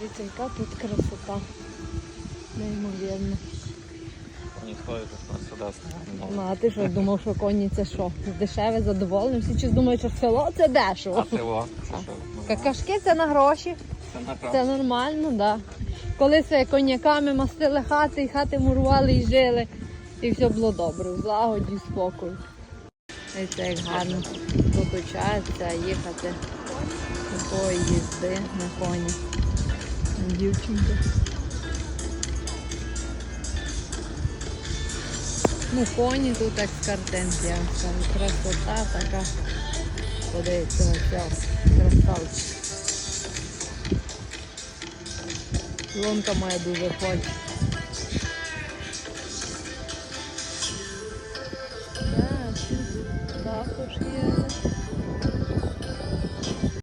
Дивіться, яка тут красота. Неймовірно. Ні, ходить Мерседес. Ну, а ти що думав, що коні це що? Дешеве, задоволене? Всі чи думають, що село це дешево. А село? Це що? Какашки це на гроші. Це на Це нормально, так. Да. Коли це коньяками мастили хати, і хати мурували і жили, і все було добре, в злагоді, спокою. І це як гарно покучається, їхати такої їзди на коні. Дівчинка. Ну, коні тут як з картинки, я скажу. Красота така. Подивіться на красавчик. Лонка моя дуже хоче. Так, тут також є.